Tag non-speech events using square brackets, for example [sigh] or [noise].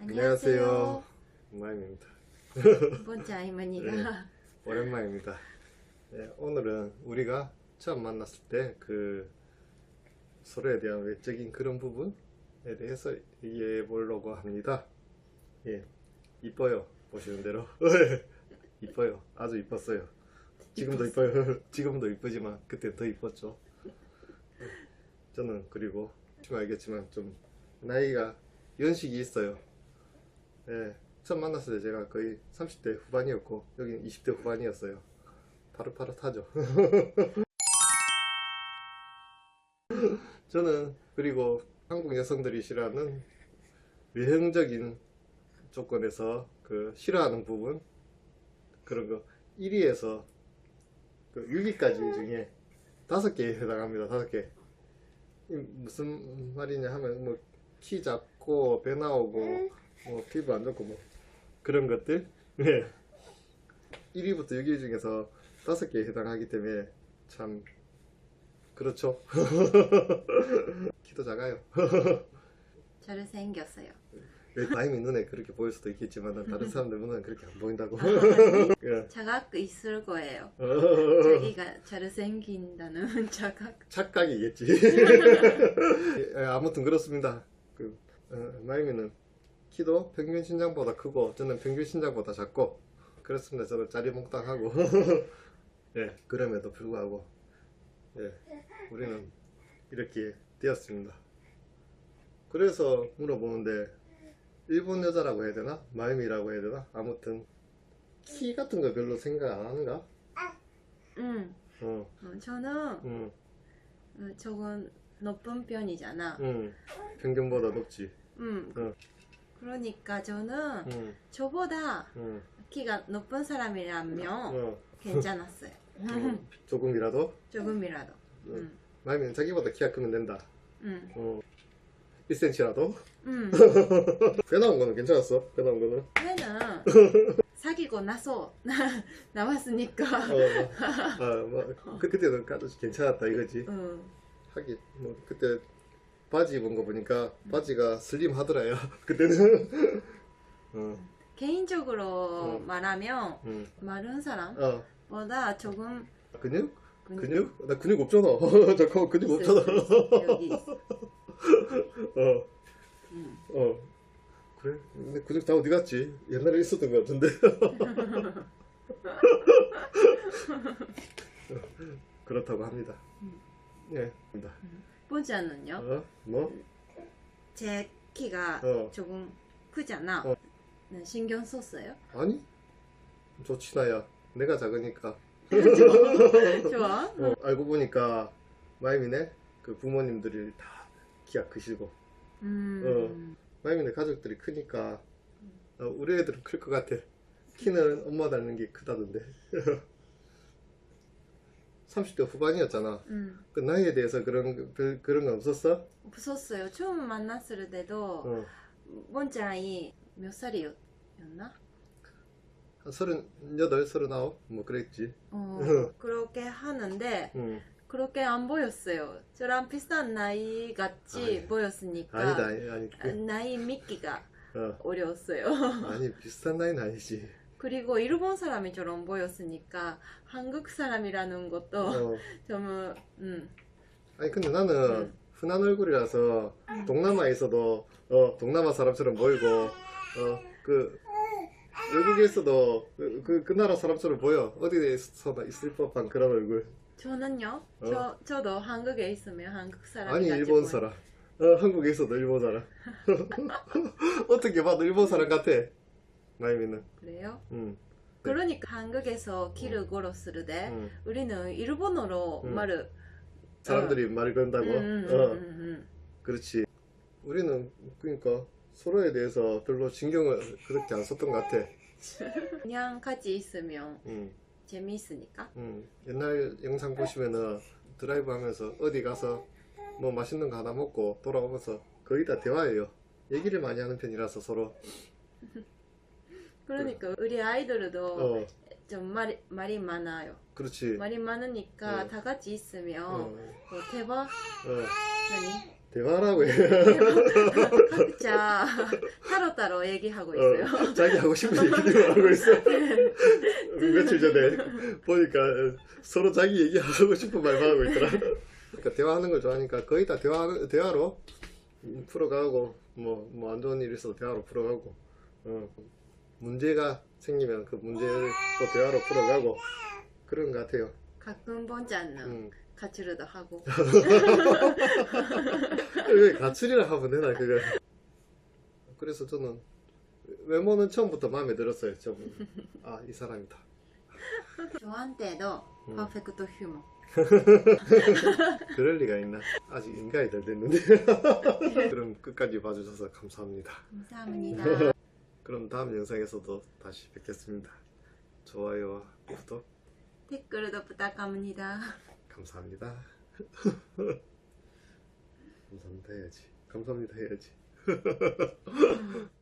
안녕하세요. 마임입니다. 번째 할머니가 네. 오랜만입니다. 네, 오늘은 우리가 처음 만났을 때 그 서로에 대한 외적인 그런 부분에 대해서 얘기해 보려고 합니다. 예, 이뻐요. 보시는 대로. [laughs] 이뻐요. 아주 이뻤어요. 지금도 이뻐요. [laughs] 지금도 이쁘지만 그때 더 이뻤죠. 저는 그리고 지금 알겠지만 좀 나이가 연식이 있어요. 예, 처음 만났을 때 제가 거의 30대 후반이었고 여기는 20대 후반이었어요. 파릇파릇하죠. [laughs] 저는 그리고 한국 여성들이 싫어하는 외형적인 조건에서 그 싫어하는 부분 그런 거 1위에서 그 6위까지 중에 다섯 개에 해당합니다. 다섯 개. 이 무슨 말이냐 하면 뭐 키 작고 배 나오고 뭐 피부 안 좋고 뭐 그런 것들 [laughs] 네. 1위부터 6위 중에서 다섯 개에 해당하기 때문에 참 그렇죠. [laughs] 키도 작아요. [laughs] 잘생겼어요. 마임이 눈에 그렇게 보일 수도 있겠지만 다른 사람들 눈에는 그렇게 안 보인다고. 예. 자각 있을 거예요. 어, 자기가 잘생긴다는 자각. 착각이겠지. 예, 아무튼 그렇습니다. 그 어, 마임이는 키도 평균 신장보다 크고 저는 평균 신장보다 작고 그렇습니다. 저는 짜리몽땅하고 [laughs] 예 그럼에도 불구하고 예 우리는 이렇게 되었습니다. 그래서 물어보는데 일본 여자라고 해야 되나 마임이라고 해야 되나 아무튼 키 같은 거 별로 생각 안 하는가? 응. 어, 어, 저는 응, 어, 저건 높은 편이잖아. 응. 평균보다 높지. 응. 어. 그러니까 저는 응, 저보다 응. 키가 높은 사람이라면 어, 괜찮았어요. 어, [laughs] 조금이라도 조금이라도. 어. 응. 마임은 자기보다 키가 크면 된다. 응. 어, 1cm라도? 응. [laughs] 배 나온 거는 괜찮았어. 배 나온 거는. 얘는 [laughs] 사귀고 나서 나왔으니까. 어, 아, 뭐, 그, 그때는 아주 괜찮았다 이거지. 응. 하긴, 뭐, 그때 바지 입은 거 보니까 바지가 슬림 하더라요. [laughs] 그때는. 어, 개인적으로 어. 말하면 응. 마른 어, 사람보다 조금 근육? 근육 근육? 나 근육 없잖아. [laughs] 잠깐만, 근육 있을 없잖아. 수 있어. 여기 있어. 어, 응. 어. 그래? 근데 근육 다 어디 갔지? 옛날에 있었던 것 같은데. [laughs] 그렇다고 합니다. 음. 예. 입니다. 번째는요. 어? 뭐? 제 키가 어. 조금 크잖아. 어. 네, 신경 썼어요. 아니? 좋지 나야. 내가 작으니까. [laughs] 좋아. 어, 알고 보니까 마이미네 그 부모님들이 다 키가 크시고 음. 마이미네 가족들이 크니까 어, 우리 애들은 클 것 같아. 키는 엄마 닮는 게 크다던데. [laughs] 30대 후반이었잖아. 음. 그 나이에 대해서 그런 거- 별, 그런 건 없었어? 없었어요. 처음 만났을 때도 어. 번째 아이 몇 살이었나? 한 서른 여덟, 서른 아홉 뭐 그랬지. 어, [laughs] 그렇게 하는데 응. 그렇게 안 보였어요. 저랑 비슷한 나이 같이 아니, 보였으니까 아니다, 아니, 아니, 아, 그, 나이 믿기가 어, 어려웠어요. 아니 비슷한 나이는 아니지. 그리고 일본 사람이처럼 보였으니까 한국 사람이라는 것도 어. [laughs] 좀 음. 아니 근데 나는 응. 흔한 얼굴이라서 동남아에서도 어 동남아 사람처럼 보이고 어 그 외국에서도 그, 그, 그 나라 사람처럼 보여 어디에서나 있을 법한 그런 얼굴 저는요. 어. 저 저도 한국에 있으면 한국 사람 아니 일본 사람 어 한국에서도 일본 사람 [laughs] 어떻게 봐도 일본 사람 같아 마이미는 그래요? 응. 그러니까 한국에서 길을 걸었을 때 응. 우리는 일본어로 응. 말을 사람들이 말 건다고 음, 음, 어 음, 음, 그렇지 우리는 그러니까 서로에 대해서 별로 신경을 그렇게 안 썼던 것 같아 음. 그냥 같이 있으면 응. 재미있으니까. 음, 옛날 영상 보시면은 드라이브 하면서 어디 가서 뭐 맛있는 거 하나 먹고 돌아오면서 거의 다 대화예요. 얘기를 많이 하는 편이라서 서로. [laughs] 그러니까 우리 아이들도 어, 좀 말이, 말이 많아요. 그렇지. 말이 많으니까 어. 다 같이 있으면 어, 뭐 대화 어, 아니 대화라고 해. 각자 타로타로 얘기하고 있어요. 어, 자기 하고 싶은 얘기를 하고 있어. 며칠 전에 보니까 서로 자기 얘기하고 싶은 말만 하고 있더라. 그러니까 대화하는 걸 좋아하니까 거의 다 대화 대화로 풀어가고 뭐 뭐 안 좋은 일 있어도 대화로 풀어가고 어, 문제가 생기면 그 문제를 또 대화로 풀어가고 그런 것 같아요. 가끔 본자는 음. 가츠르도 하고 [laughs] 왜 가출이라 하면 되나 그거. 그래서 저는 외모는 처음부터 마음에 들었어요. 아이 사람이다. 저한테도 음. 퍼펙트 휴먼 [laughs] 그럴 리가 있나? 아직 인가이 덜 됐는데. [laughs] 그럼 끝까지 봐주셔서 감사합니다. 감사합니다. 그럼 다음 영상에서도 다시 뵙겠습니다. 좋아요와 구독 댓글도 부탁합니다. 감사합니다. [laughs] 감사합니다 해야지. 감사합니다 해야지. [laughs]